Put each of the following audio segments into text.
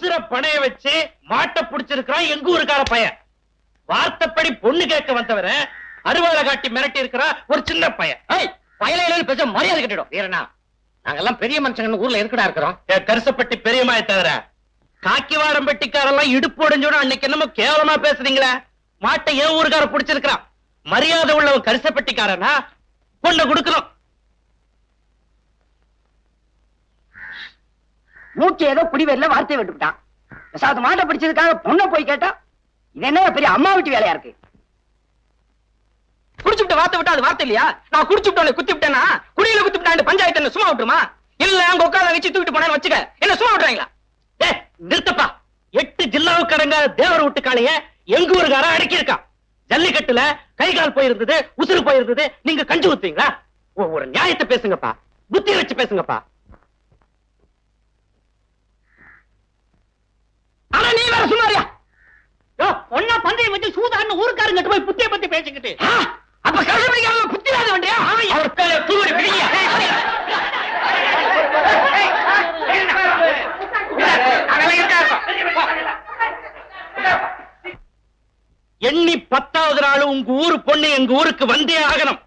உசுர பணைய வச்சு மாட்டை புடிச்சிருக்கிறான் எங்க ஊருக்கார பையன். வார்த்தைப்படி பொண்ணு கேட்க வந்தவர அருவாளை காட்டி மிரட்டி இருக்கிறா ஒரு சின்ன பையன். பயலையில பேச மரியாதை கட்டிடும். வீரண்ணா நாங்கெல்லாம் பெரிய மனுஷங்க ஊர்ல எதுக்குடா இருக்கிறோம்? கரிசப்பட்டி பெரியமாய தவிர காக்கிவாரம் பெட்டிக்காரெல்லாம் இடுப்பு உடைஞ்சோட அன்னைக்கு என்னமோ கேவலமா பேசுறீங்களே. மாட்டை ஏன் ஊருக்கார புடிச்சிருக்கிறான். மரியாதை உள்ளவன் கரிசப்பட்டிக்காரனா பொண்ணை கொடுக்கணும். மூச்சு ஏதோ குடிவேர்ல வார்த்தை விட்டுவிட்டான். விசாத்து மாட்டை பிடிச்சதுக்காக பொண்ணை போய் கேட்டா இது என்ன பெரிய அம்மா வீட்டு வேலையா இருக்கு? குடிச்சுட்டு வார்த்தை விட்டா அது வார்த்தை இல்லையா? நான் குடிச்சுட்டோன்னு குத்தி விட்டேன்னா குடியில குத்தி விட்டாண்டு பஞ்சாயத்து சும்மா விட்டுருமா? இல்ல அங்க உட்கார வச்சு தூக்கிட்டு போனேன்னு வச்சுக்க. என்ன சும்மா விட்டுறாங்களா? ஏ நிறுத்தப்பா. எட்டு ஜில்லாவுக்கு அடங்க தேவர் விட்டு காளைய எங்க ஊருக்கார அடக்கி இருக்கான் ஜல்லிக்கட்டுல கை கால் போயிருந்தது உசுறு போயிருந்தது. நீங்க கஞ்சி ஊத்துவீங்களா? ஒரு நியாயத்தை பேசுங்கப்பா. புத்தி வச்சு பேசுங்கப்பா. ஆனா நீ வேற சும்மாரியா? ஒன்னா பந்தயம் வச்சு சூதான்னு ஊருக்காரங்கிட்ட போய் புத்திய பத்தி பேசிக்கிட்டு. அப்ப கழுவிக்காம புத்திராத வண்டியா? அவர் பேர தூரி பிடிங்க எண்ணி பத்தாவது நாள் உங்க ஊரு பொண்ணு எங்க ஊருக்கு வந்தே ஆகணும்.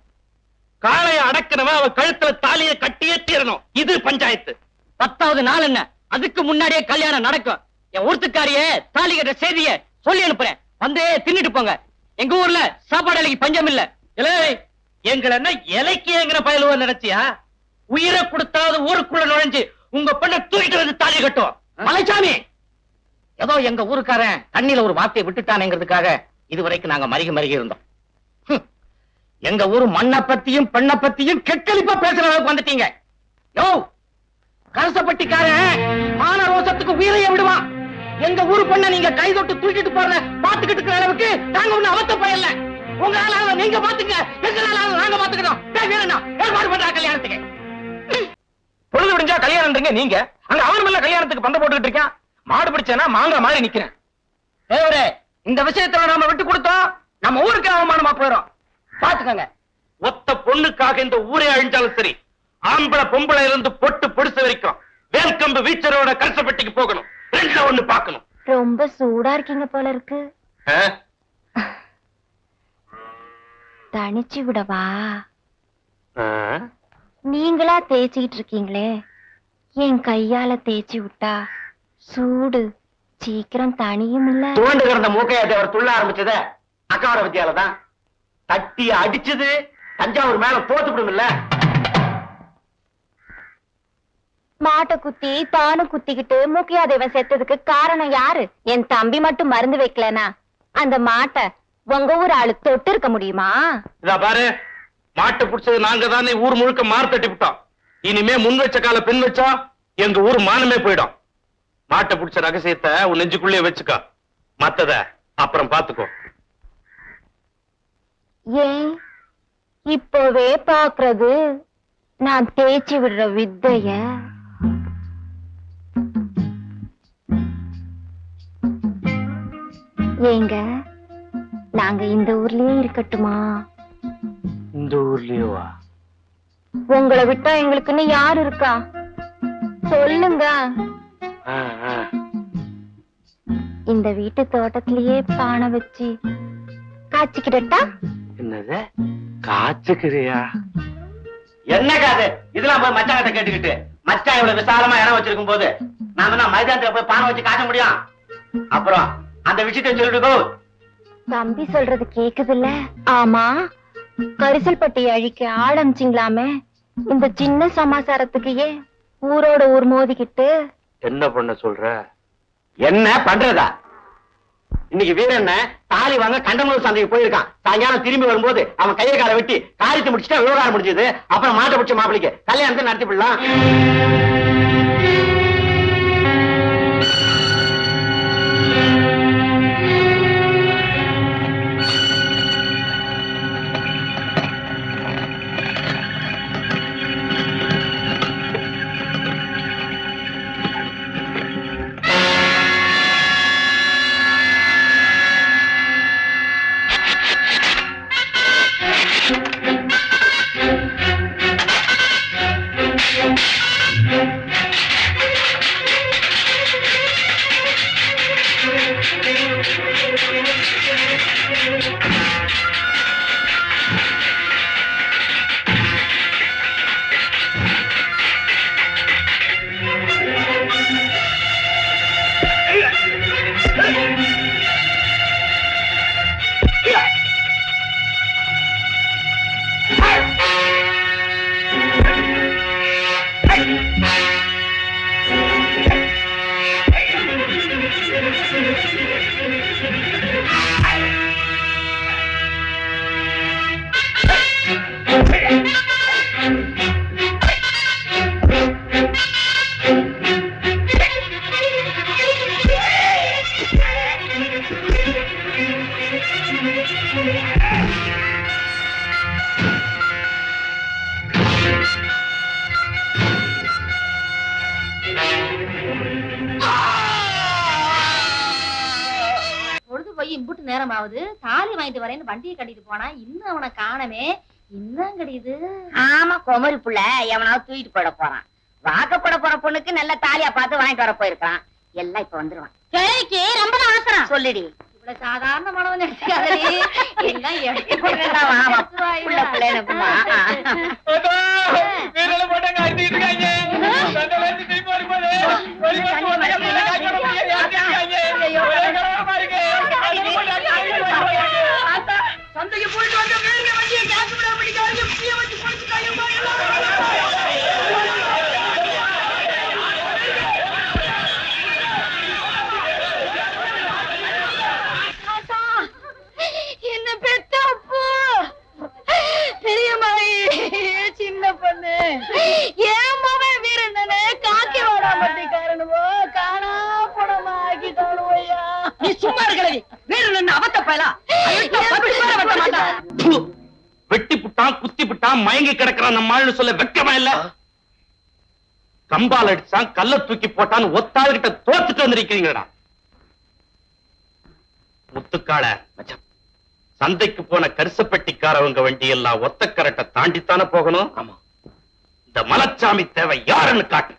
காளைய அடக்கிறவன் அவ கழுத்துல தாலிய கட்டியே தீரணும். இது பஞ்சாயத்து. பத்தாவது நாள் என்ன? அதுக்கு முன்னாடியே கல்யாணம் நடக்கும். என் ஊர்த்துக்காரியே தாலி கட்ட செய்திய சொல்லி அனுப்புறேன். வந்து தின்னுட்டு போங்க. எங்க ஊர்ல சாப்பாடு அலைக்கு பஞ்சம் இல்ல. இலே எங்களை என்ன இலக்கியங்கிற பயலுவ நினைச்சியா? உயிரை கொடுத்தாவது ஊருக்குள்ள நுழைஞ்சு உங்க பெண்ணை தூக்கிட்டு வந்து தாலி கட்டும். மலைச்சாமி! ஏதோ எங்க ஊருக்காரன் தண்ணியில ஒரு வார்த்தையை விட்டுட்டானேங்கிறதுக்காக இதுவரைக்கும் நாங்க மருகி மருகி இருந்தோம். எங்க ஊர் மண்ணை பத்தியும் பெண்ணை பத்தியும் கெட்டலிப்பா பேசுற அளவுக்கு வந்துட்டீங்க. யோ! கரசப்பட்டிக்காரன் மான ரோசத்துக்கு உயிரைய விடுவான். எங்க ஊரு பொண்ண நீங்க கை தொட்டு தூக்கிட்டு போறத பாத்துக்கிட்டு இருக்கிற அளவுக்கு நாங்க ஒண்ணு அவத்த போயிடல உங்களால நீங்க பாத்துக்க எங்களால நாங்க பாத்துக்கிறோம் ஏற்பாடு பண்ற கல்யாணத்துக்கு. பொழுது விடிஞ்சா கல்யாணம்ன்றீங்க நீங்க. அங்க அவன் மேல கல்யாணத்துக்கு பந்த போட்டுக்கிட்டு இருக்கான். மாடு பிடிச்சனா மாங்க மாதிரி நிக்கிறேன். தேவரே இந்த விஷயத்துல நாம விட்டு கொடுத்தோம். நம்ம ஊருக்கு அவமானமா போயிடும். பாத்துக்கோங்க ஒத்த பொண்ணுக்காக இந்த ஊரே அழிஞ்சாலும் சரி ஆம்பளை பொம்பளை இருந்து பொட்டு பொடிசு வரைக்கும் வேல்கம்பு வீச்சரோட கல்சப்பட்டிக்கு போகணும். ரெண்டுல ஒண்ணு பார்க்கணும். ரொம்ப சூடா இருக்கீங்க போல இருக்கு? தனிச்சு விடவா? நீங்களா தேய்ச்சிக்கிட்டு இருக்கீங்களே? என் கையால தேய்ச்சி விட்டா சூடு சீக்கிரம் தனியும் இல்ல. துவண்டு கிடந்த மூக்கையா தேவர் துள்ள ஆரம்பிச்சத அக்காவர வித்தியால தான் தட்டி அடிச்சது தஞ்சாவூர் மேல தோத்து இல்ல. மாட்டை குத்தி தானும் குத்திக்கிட்டு மூக்கியாதேவன் செத்ததுக்கு காரணம் யாரு? என் தம்பி மட்டும் மருந்து வைக்கலனா? அந்த மாட்டை உங்க ஊர் ஆளு தொட்டு இருக்க முடியுமா? இதா பாரு. மாட்டை புடிச்சது நாங்க தானே ஊர் முழுக்க மாறு தட்டி விட்டோம் இனிமே முன் வச்ச கால பின் வச்சா எங்க ஊர் மானமே போயிடும். மாட்டை புடிச்ச ரகசியத்தை உன் நெஞ்சுக்குள்ளே வச்சுக்கோ. மத்தத அப்புறம் பாத்துக்கோ ஏன்? இப்போவே பாக்குறது நான் தேய்ச்சி விடுற வித்தைய. ஏங்க நாங்க இந்த ஊர்லயே இருக்கட்டுமா? இந்த ஊர்லயேவா? உங்களை விட்டா எங்களுக்குன்னு யார் இருக்கா? சொல்லுங்க. இந்த வீட்டு தோட்டத்திலேயே பானை வச்சு காய்ச்சிக்கிடட்டா? என்னது? காச்சுக்கிறியா என்ன காது? இதெல்லாம் போய் மச்சான் கிட்ட கேட்டுக்கிட்டு. மச்சான் இவ்வளவு விசாலமா இடம் வச்சிருக்கும் போது நாம என்ன மைதானத்துல போய் பானை வச்சு காட்ட முடியும்? அப்புறம் அந்த விஷயத்தை சொல்லிட்டு தம்பி சொல்றது கேக்குதுல்ல? ஆமா. கரிசல்பட்டி அழிக்க ஆரம்பிச்சிங்களாமே. இந்த சின்ன சமாசாரத்துக்கு ஊரோட ஊர் மோதிக்கிட்டு? என்ன பண்ண சொல்ற? என்ன பண்றதா? இன்னைக்கு வீரண்ண தாலி வாங்க கண்டமூர் சந்தைக்கு போயிருக்கான். சாயங்காலம் திரும்பி வரும்போது அவன் கையை காலை வெட்டி காரியத்தை முடிச்சுட்டா விவகாரம் முடிஞ்சது. அப்புறம் மாட்டை பிடிச்ச மாப்பிளைக்கு கல்யாணத்தை நடத்தி விடலாம். இம்புட்டு நேரம் ஆகுது தாலி வாங்கிட்டு வரேன்னு வண்டியை கட்டிட்டு போனா இன்னும் அவனை காணமே. இன்னும் கிடையுது ஆமா குமரி புள்ள. எவனாவது தூக்கிட்டு போயிட போறான். வாக்கப்பட போற பொண்ணுக்கு நல்ல தாலியா பார்த்து வாங்கிட்டு வர போயிருக்கான். எல்லாம் இப்ப வந்துருவான். கிழக்கு ரொம்ப அவசரம். சொல்லிடி. இவ்வளவு சாதாரண மனவன் நினைச்சுக்காதடி எல்லாம் எடுத்து ஆமா, ஆமா. புள்ள புள்ளன்னு இருக்குமா? சந்தைக்கு போயிட்டு வந்த வேற வண்டியை காசு விட பிடிக்காது புளிய வச்சு குடிச்சுட்டாங்க பெரிய மாதிரி சின்ன பொண்ணு. புட்டான் மயங்கி கிடக்குறான் நம்ம ஆளுன்னு சொல்ல வெக்கமா இல்ல? கம்பால் அடிச்சான் கல்ல தூக்கி போட்டான்னு ஒத்தாள் கிட்ட தோத்துட்டு வந்திருக்கீங்கடா முத்துக்கால சந்தைக்கு போன கரிசப்பட்டிக்காரவங்க வண்டி எல்லாம் ஒத்தக்கரட்டை தாண்டித்தானே போகணும்? ஆமா. இந்த மலச்சாமி தேவை யாருன்னு காட்டு.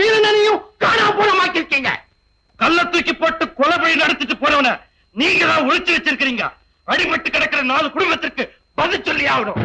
வீரனையும் காணாம போனமாக்கிருக்கீங்க கல்ல தூக்கி போட்டு கொலை நடத்திட்டு போறவன நீங்க தான் ஒழிச்சு வச்சிருக்கீங்க அடிபட்டு கிடக்கிற நாலு குடும்பத்திற்கு பதில் சொல்லி ஆகணும்.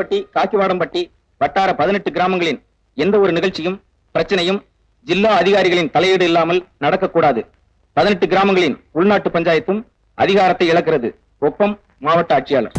பட்டி காக்கிவாடம்பட்டி வட்டார பதினெட்டு கிராமங்களின் எந்த ஒரு நிகழ்ச்சியும் பிரச்சனையும் ஜில்லா அதிகாரிகளின் தலையீடு இல்லாமல் நடக்கக்கூடாது. பதினெட்டு கிராமங்களின் உள்நாட்டு பஞ்சாயத்தும் அதிகாரத்தை இழக்கிறது. ஒப்பம் மாவட்ட ஆட்சியாளர்.